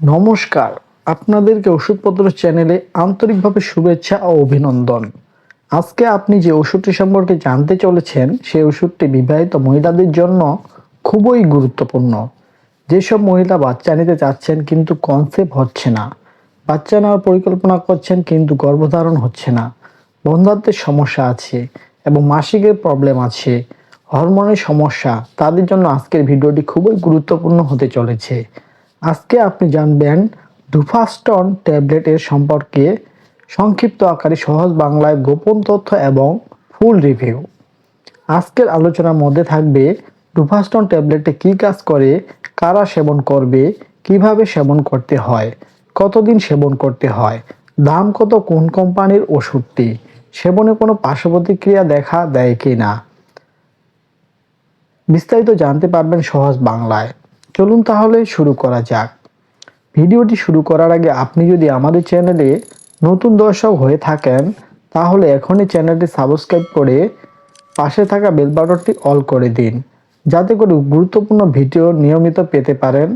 নমস্কার। আপনাদেরকে ওষুধপত্র চ্যানেলে আন্তরিকভাবে শুভেচ্ছা ও অভিনন্দন। আজকে আপনি যে ওষুধটি সম্পর্কে জানতে চলেছেন, সেই ওষুধটি বিবাহিত মহিলাদের জন্য খুবই গুরুত্বপূর্ণ। যেসব মহিলা বাচ্চা নিতে চাচ্ছেন কিন্তু কনসেপ্ট হচ্ছে না। বাচ্চা নেওয়ার পরিকল্পনা করছেন কিন্তু গর্ভধারণ হচ্ছে না। বন্ধাত্বের সমস্যা আছে এবং মাসিকের প্রবলেম আছে। হরমোনের সমস্যা, তাদের জন্য আজকের ভিডিওটি খুবই গুরুত্বপূর্ণ হতে চলেছে। আজকে আপনি জানবেন ডুফাস্টন ট্যাবলেটের সম্পর্কে সংক্ষিপ্ত আকারে সহজ বাংলায় গোপন তথ্য এবং ফুল রিভিউ। আজকের আলোচনার মধ্যে থাকবে ডুফাস্টন ট্যাবলেটে কি কাজ করে, কারা সেবন করবে, কীভাবে সেবন করতে হয়, কতদিন সেবন করতে হয়, দাম কত, কোন কোম্পানির ওষুধটি, সেবনে কোনো পার্শ্ব প্রতিক্রিয়া দেখা দেয় কি না বিস্তারিত জানতে পারবেন সহজ বাংলায়। চলুন তাহলে শুরু করা যাক। ভিডিওটি শুরু করার আগে আপনি যদি আমাদের চ্যানেলে নতুন দর্শক হয়ে থাকেন, তাহলে এখনই চ্যানেলটি সাবস্ক্রাইব করে পাশে থাকা বেল বাটনটি অল করে দিন, যাতে করে গুরুত্বপূর্ণ ভিডিও নিয়মিত পেতে পারেন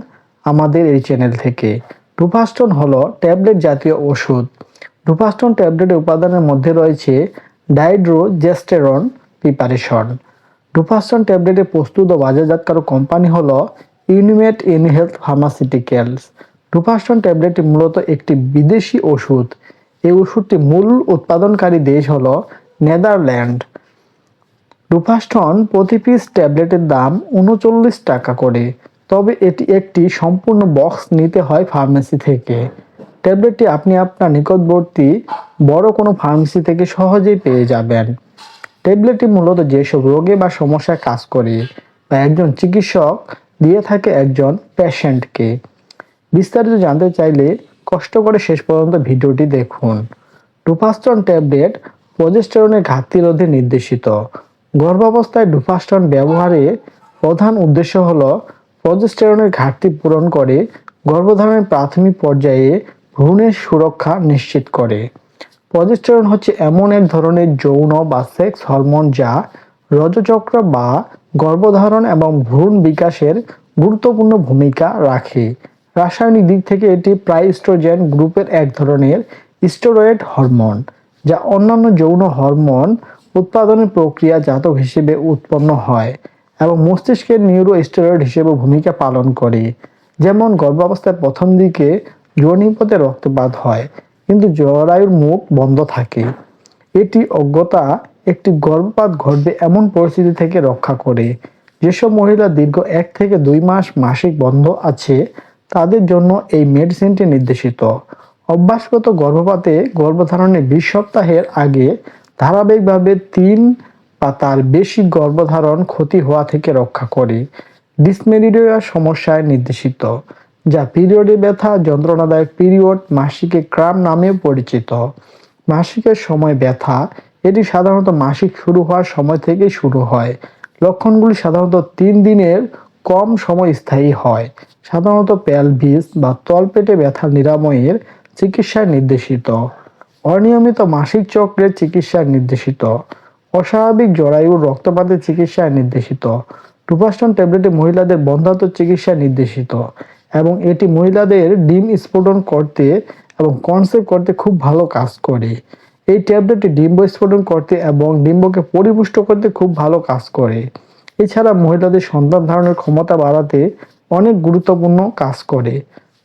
আমাদের এই চ্যানেল থেকে। ডুফাস্টন হলো ট্যাবলেট জাতীয় ওষুধ। ডুফাস্টন ট্যাবলেটের উপাদানের মধ্যে রয়েছে ডাইড্রোজেস্টেরন প্রিপারেশন। ডুফাস্টন ট্যাবলেটের প্রস্তুত ও বাজারজাতকারক কোম্পানি হলো Unimed in health pharmaceuticals Duphaston ট্যাবলেটটি মূলত একটি বিদেশি ওষুধ। এই ওষুধটি মূল উৎপাদনকারী দেশ হল নেদারল্যান্ড। ডুফাস্টন প্রতি পিস ট্যাবলেটের দাম উনচল্লিশ টাকা করে। তবে এটি একটি সম্পূর্ণ বক্স নিতে হয় ফার্মেসি থেকে। ট্যাবলেটটি আপনি আপনার নিকটবর্তী বড় কোনো ফার্মেসি থেকে সহজেই পেয়ে যাবেন। ট্যাবলেটটি মূলত যেসব রোগে বা সমস্যায় কাজ করে বা একজন চিকিৎসক দিয়ে থাকে একজন পেশেন্টকে। বিস্তারিত জানতে চাইলে কষ্ট করে শেষ পর্যন্ত ভিডিওটি দেখুন। ডুফাস্টন ট্যাবলেট প্রজেস্টেরনের ঘাটতি রোধে নির্দেশিত। গর্ভাবস্থায় ডুফাস্টন ব্যবহারের প্রধান উদ্দেশ্য হলো প্রজেস্টেরনের ঘাটতি পূরণ করে গর্ভধারণের প্রাথমিক পর্যায়ে ভ্রূণের সুরক্ষা নিশ্চিত করে। প্রজেস্টেরন হচ্ছে এমন এক ধরনের যৌন বা সেক্স হরমোন যা রজচক্র বা গর্ভধারণ এবং ভ্রূণ বিকাশের গুরুত্বপূর্ণ ভূমিকা রাখে। রাসায়নিক দিক থেকে এটি প্রাইস্ট্রোজেন গ্রুপের এক ধরনের স্টেরয়েড হরমোন, যা অন্যান্য যৌন হরমোন উৎপাদনের প্রক্রিয়া জাতক হিসেবে উৎপন্ন হয় এবং মস্তিষ্কের নিউরো স্টেরয়েড হিসেবে ভূমিকা পালন করে। যেমন, গর্ভাবস্থার প্রথম দিকে যোনিপথে রক্তপাত হয়, কিন্তু জরায়ুর মুখ বন্ধ থাকে। এটি অজ্ঞতা একটি গর্ভপাত ঘটবে এমন পরিস্থিতি থেকে রক্ষা করে। যেসব মহিলা দীর্ঘ এক থেকে দুই মাস মাসিক বন্ধ আছে, তাদের জন্য এই মেডিসিনটি নির্দেশিত। অভ্যাসগত গর্ভপাতে গর্ভধারণের বিশ সপ্তাহের আগে ধারাবাহিকভাবে তিন বা তার বেশি গর্ভধারণ ক্ষতি হওয়া থেকে রক্ষা করে। ডিসমেরিডিয়া সমস্যায় নির্দেশিত, যা পিরিয়ডে ব্যথা, যন্ত্রণাদায়ক পিরিয়ড, মাসিকে ক্রাম নামেও পরিচিত। মাসিকের সময় ব্যথা এটি সাধারণত মাসিক শুরু হওয়ার সময় থেকে শুরু হয়। লক্ষণগুলি সাধারণত তিন দিনের কম সময় স্থায়ী হয়। সাধারণত প্যালভিস বা তলপেটে ব্যথা নিরাময়ের চিকিৎসায় নির্দেশিত। অনিয়মিত মাসিক চক্রের চিকিৎসায় নির্দেশিত। অস্বাভাবিক জরায়ুর রক্তপাতের চিকিৎসায় নির্দেশিত। টুপাস্টন ট্যাবলেটে মহিলাদের বন্ধাত্ম চিকিৎসা নির্দেশিত এবং এটি মহিলাদের ডিম স্ফোটন করতে এবং কনসেপ্ট করতে খুব ভালো কাজ করে। এই ট্যাবলেটটি ডিম্ব স্ফোটন করতে এবং ডিম্বকে পরিপুষ্ট করতে খুব ভালো কাজ করে। এছাড়া মহিলাদের সন্তান ধারণের ক্ষমতা বাড়াতে অনেক গুরুত্বপূর্ণ কাজ করে।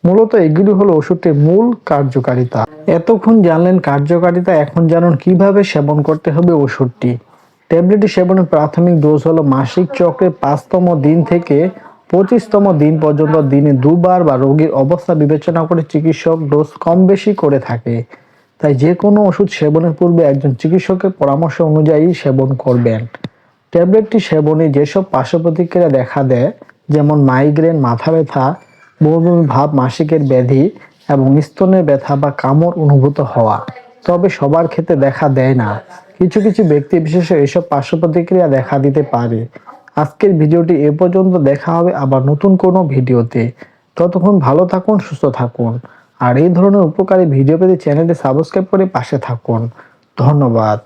মূলত এগুলি হলো ওষুধটির মূল কার্যকারিতা। এতক্ষণ জানলেন কার্যকারিতা, এখন জানুন কীভাবে সেবন করতে হবে ওষুধটি। ট্যাবলেটটি সেবনের প্রাথমিক ডোজ হলো মাসিক চক্রের পাঁচতম দিন থেকে পঁচিশতম দিন পর্যন্ত দিনে দুবার বা রোগীর অবস্থা বিবেচনা করে চিকিৎসক ডোজ কম বেশি করে থাকে। তাই যে কোনো ওষুধ সেবনের পূর্বে একজন চিকিৎসকের পরামর্শ অনুযায়ী সেবন করবেন। ট্যাবলেটটি সেবনে যেসব পার্শ্ব প্রতিক্রিয়া দেখা দেয়, যেমন মাইগ্রেন, মাথা ব্যথা, বমি, ভাব, মাসিকের ব্যাধি এবং স্তনের ব্যথা বা কামড় অনুভূত হওয়া। তবে সবার ক্ষেত্রে দেখা দেয় না। কিছু কিছু ব্যক্তি বিশেষে এসব পার্শ্ব প্রতিক্রিয়া দেখা দিতে পারে। আজকের ভিডিওটি এ পর্যন্ত। দেখা হবে আবার নতুন কোনো ভিডিওতে। ততক্ষণ ভালো থাকুন, সুস্থ থাকুন। আর এই ধরনের উপকারী ভিডিও পেতে চ্যানেলটি সাবস্ক্রাইব করে পাশে থাকুন। ধন্যবাদ।